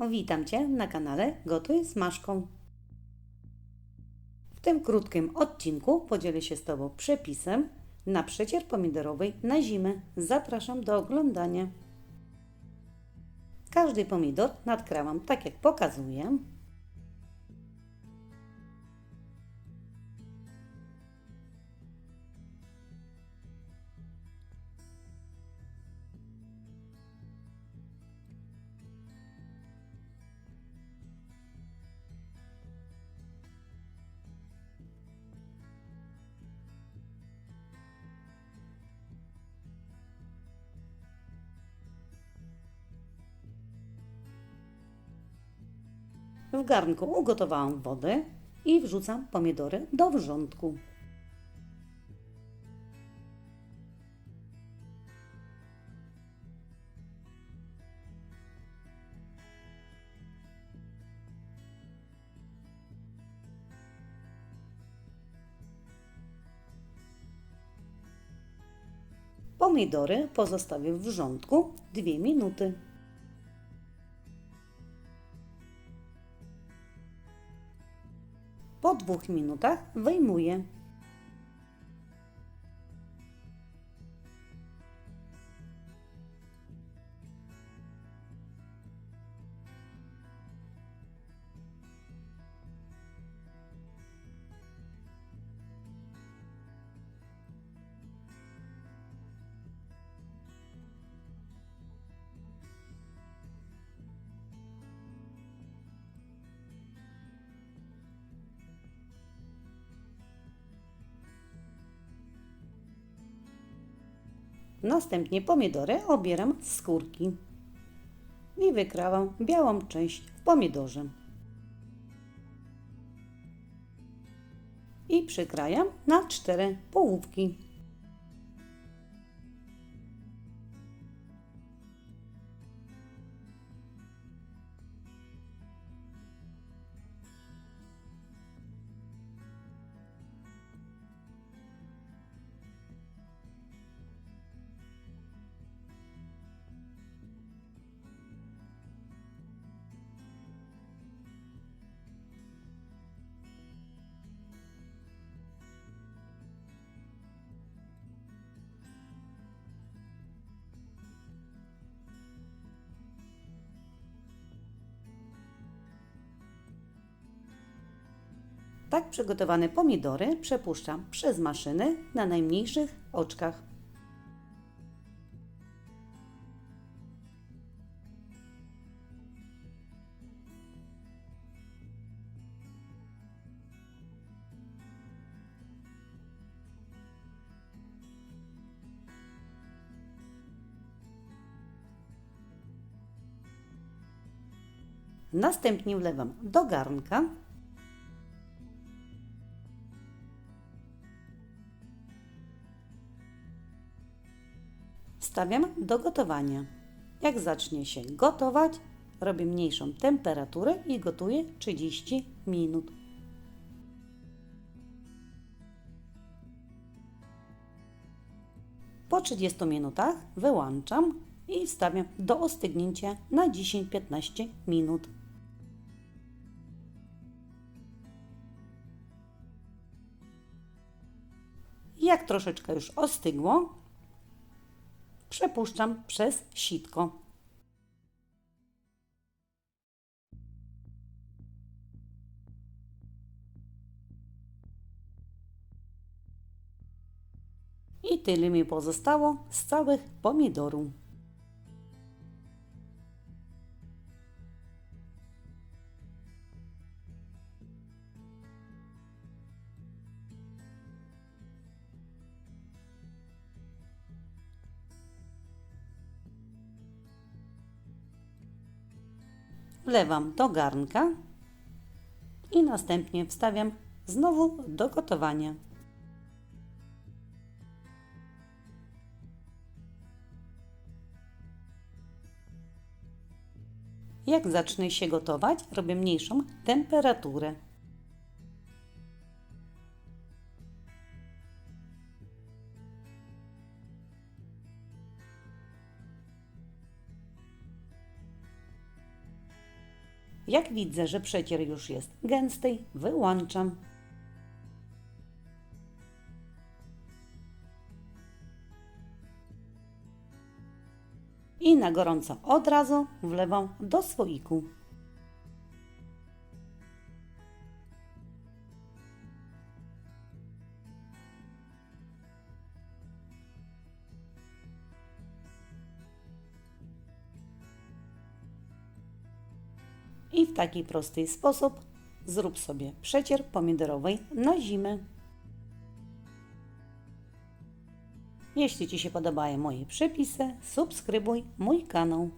Witam Cię na kanale Gotuj z Maszką. W tym krótkim odcinku podzielę się z Tobą przepisem na przecier pomidorowej na zimę. Zapraszam do oglądania. Każdy pomidor nadkrawam tak jak pokazuję. W garnku ugotowałam wodę i wrzucam pomidory do wrzątku. Pomidory pozostawię w wrzątku 2 minuty. Po dwóch minutach wyjmuję. Następnie pomidory obieram z skórki i wykrawam białą część w pomidorze. I przykrajam na cztery połówki. Tak przygotowane pomidory przepuszczam przez maszynę na najmniejszych oczkach. Następnie wlewam do garnka Stawiam do gotowania. Jak zacznie się gotować, robię mniejszą temperaturę i gotuję 30 minut. Po 30 minutach wyłączam i wstawiam do ostygnięcia na 10-15 minut. Jak troszeczkę już ostygło, przepuszczam przez sitko. I tyle mi pozostało z całych pomidorów. Wlewam do garnka i następnie wstawiam znowu do gotowania. Jak zacznie się gotować, robię mniejszą temperaturę. Jak widzę, że przecier już jest gęsty, wyłączam. I na gorąco od razu wlewam do słoiku. I w taki prosty sposób zrób sobie przecier pomidorowej na zimę. Jeśli Ci się podobają moje przepisy, subskrybuj mój kanał.